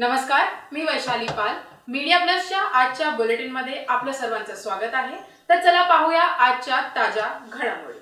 नमस्कार मी वैशाली पाल. मीडिया प्लसच्या आजच्या बुलेटिनमध्ये आपलं सर्वांचं स्वागत आहे. तर चला पाहूया आजच्या ताज्या घडामोडी.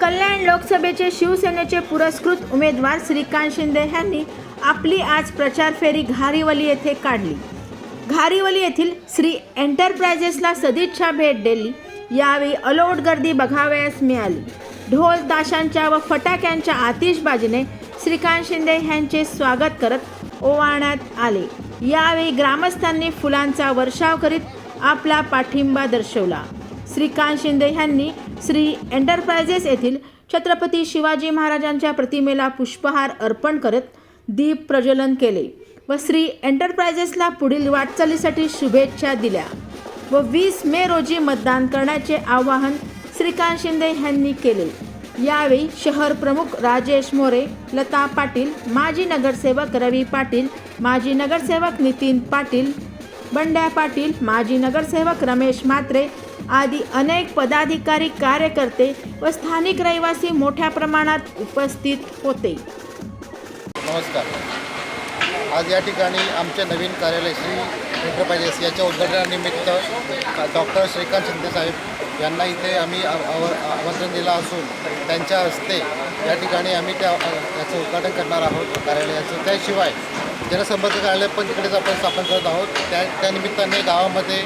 कल्याण लोकसभेचे शिवसेनेचे पुरस्कृत उमेदवार श्रीकांत शिंदे यांनी आपली आज प्रचार फेरी घारीवली येथे काढली. घारीवली येथील श्री एंटरप्राइजेसला सदिच्छा भेट दिली. यावेळी अलोट गर्दी बघावयास मिळाली. ढोल ताशांच्या व फटाक्यांच्या आतिषबाजीने श्रीकांत शिंदे यांचे स्वागत करत ओवाळण्यात आले. यावेळी ग्रामस्थांनी फुलांचा वर्षाव करीत आपला पाठिंबा दर्शवला. श्रीकांत शिंदे यांनी श्री एंटरप्राइजेस येथील छत्रपती शिवाजी महाराजांच्या प्रतिमेला पुष्पहार अर्पण करत दीप प्रज्वलन केले व श्री एंटरप्राइजेसला पुढील वाटचालीसाठी शुभेच्छा दिल्या व वीस मे रोजी मतदान करण्याचे आवाहन श्रीकांत शिंदे यांनी केले. यावेळी शहर प्रमुख राजेश मोरे लता पाटील माजी नगरसेवक रवी पाटील माजी नगरसेवक नितीन पाटील बंड्या पाटील माजी नगरसेवक रमेश म्हात्रे आदी अनेक पदाधिकारी कार्यकर्ते व स्थानिक रहिवासी मोठ्या प्रमाणात उपस्थित होते. नमस्कार. आज या ठिकाणी आमचे नवीन कार्यालय श्री एंटरप्राइजेस याच्या उद्घाटनानिमित्त डॉक्टर श्रीकांत शिंदे साहेब यांना इथे आम्ही आव- आमंत्रण दिलं असून त्यांच्या हस्ते या ठिकाणी आम्ही त्या याचं उद्घाटन करणार आहोत कार्यालयाचं. त्याशिवाय जनसंपर्क कार्यालय पण तिकडेच आपण स्थापन करत आहोत. त्या त्यानिमित्ताने गावामध्ये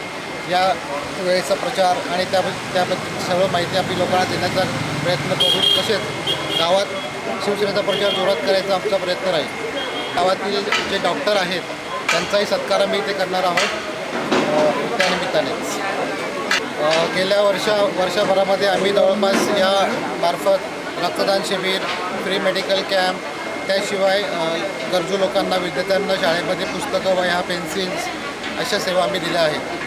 या वेळेचा प्रचार आणि त्या त्याबद्दल सर्व माहिती आपली लोकांना देण्याचा प्रयत्न करू. तसेच गावात शिवसेनेचा प्रचार जोरात करायचा आमचा प्रयत्न राहील. गावातील जे डॉक्टर आहेत त्यांचाही सत्कार आम्ही इथे करणार आहोत. त्यानिमित्ताने गेल्या वर्षा वर्षभरामध्ये आम्ही जवळपास या मार्फत रक्तदान शिबिर फ्री मेडिकल कॅम्प त्याशिवाय गरजू लोकांना विद्यार्थ्यांना शाळेमध्ये पुस्तकं वह्या पेन्सिल्स अशा सेवा आम्ही दिल्या आहेत.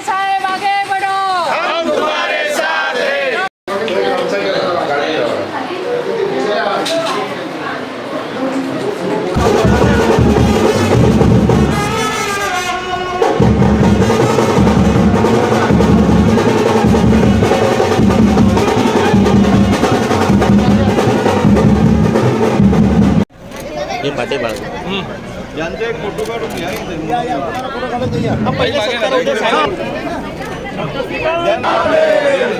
श्रीकांत शिंदे साहेब आगे बढो हे पाटे बाळ यांचा एक फोटो काढून घ्या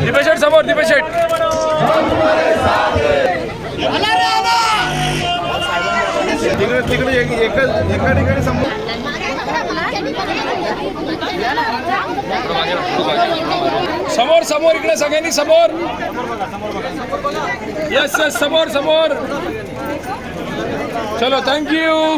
दीपेशेट समोर दीपेशेट तिकडे तिकडे एक एका एका ठिकाणी समोर. समोर समोर इकडे सगळ्यांनी समोर. यस यस समोर समोर. चलो थँक्यू